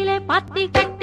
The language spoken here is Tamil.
கோயிலே பாத்தி கட்ட